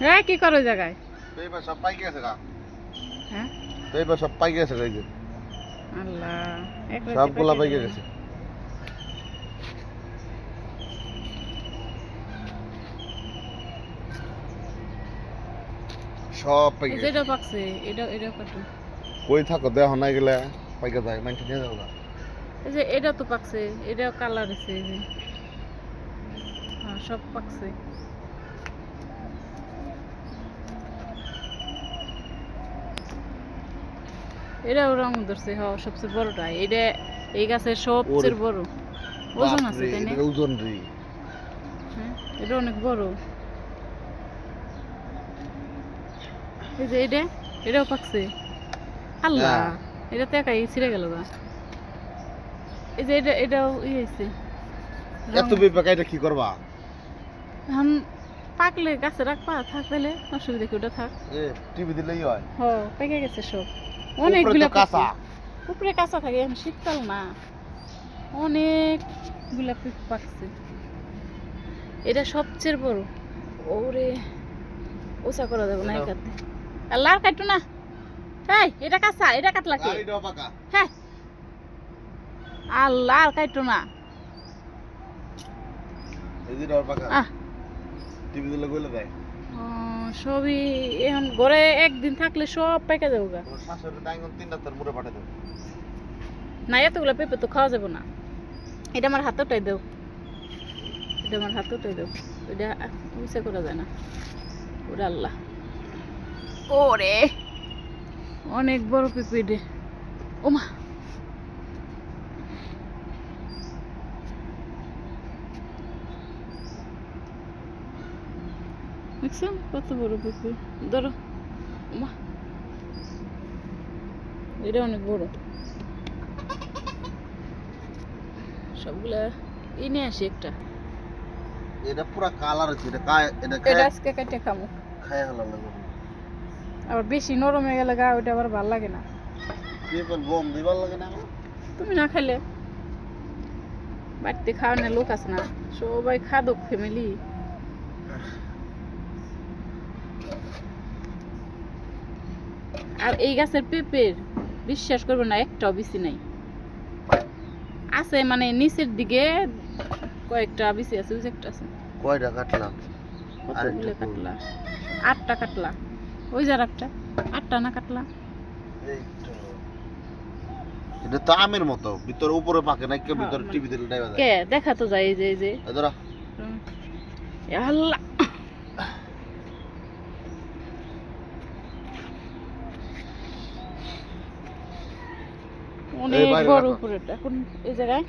হ্যাঁ কি করো জায়গায়? পেপার সব পাই গেছে গা। হ্যাঁ? পেপার সব পাই গেছে গা আল্লাহ সবগুলা পাই গেছে। সব পাই গেছে। যেটা পাকছে এটা এটা কত? কই থাকো দেহ না গেলে পাইকে যায় মাইন্ড নিয়ে যাও এই যে এটা তো পাকছে এটাও কালার আছে হ্যাঁ সব পাকছে। এটাও রং ধরছে হ সবচেয়ে বড়টা এটা এই গাছের সবচেয়ে বড়। ওজন আছে তাই না? ওজন রে। হ্যাঁ এটা অনেক বড়। এই যে এটা এটাও পাকছে। আল্লাহ হ্যাঁ। এটা তো একাই ছিঁড়ে গেল গা। এই যে এটা এটাও ইয়ে হয়েছে এত পেপার কাইটা কি করবা? এখন পাকলে গাছে রাখবা থাক পেলে অসুবিধা কি ওটা থাক। এ টিভি দিলেই হয়। হ পেকে গেছে সব। অনেকগুলো কাঁচা। উপরে কাঁচা থাকে এখন শীতকাল না। অনেকগুলা পিক পাকছে। এটা সবচেয়ে বড়। ওরে ওসা করা যাবে না একাতে। আর লাল কাটতো না। এই এটা কাঁচা এটা কাটলা কে? পাকা। হ্যাঁ আর লাল কাটতো না। এই যেটাও পাকা। আহ। টিভি দিলে কইলে দেয়। সবই এখন ঘরে একদিন থাকলে সব পেকে যাব গা। না এতগুলো পেঁপে তো খাওয়া যাবে না। এটা আমার হাতে উঠাই দেও। এটা আমার হাতে উঠাই দেও। এটা উঁচে করা যায় না। ওরে আল্লাহ। ওরে। অনেক বড় পেঁপে রে ওমা। দেখছ কত বড় পেঁপে ধরো ওমা এটা অনেক বড় সবগুলা এই নিয়ে আসি একটা এটা পুরা কালার আছে এটা কায় এটা এটা আজকে কেটে খামো খায় হালা লাগবে আবার বেশি নরম হয়ে গেলে গা ওইটা আবার ভালো লাগে না পেপার গম দিবার লাগে না? তুমি না খেলে বাড়িতে খাওয়ানোর লোক আছে না সবাই খাদক ফ্যামিলি আর এই গাছের পেঁপের বিশ্বাস করবে না একটাও বেশি নাই। আছে মানে নিচের দিকে কয়েকটা বেশি আছে ওই একটা আছে। কয়টা কাটলাম কতগুলো কাটলা। আটটা কাটলা। ওই যার একটা আটটা না কাটলা? এটা তো আমের মতো ভিতরে উপরে পাকে না কেউ হ্যাঁ, ভিতরে টিভি দিলে কে? দেখা তো যায় এই যে এই যে। ধরো। আল্লাহ। অনেক বড় উপরে এখন এই জায়গায়।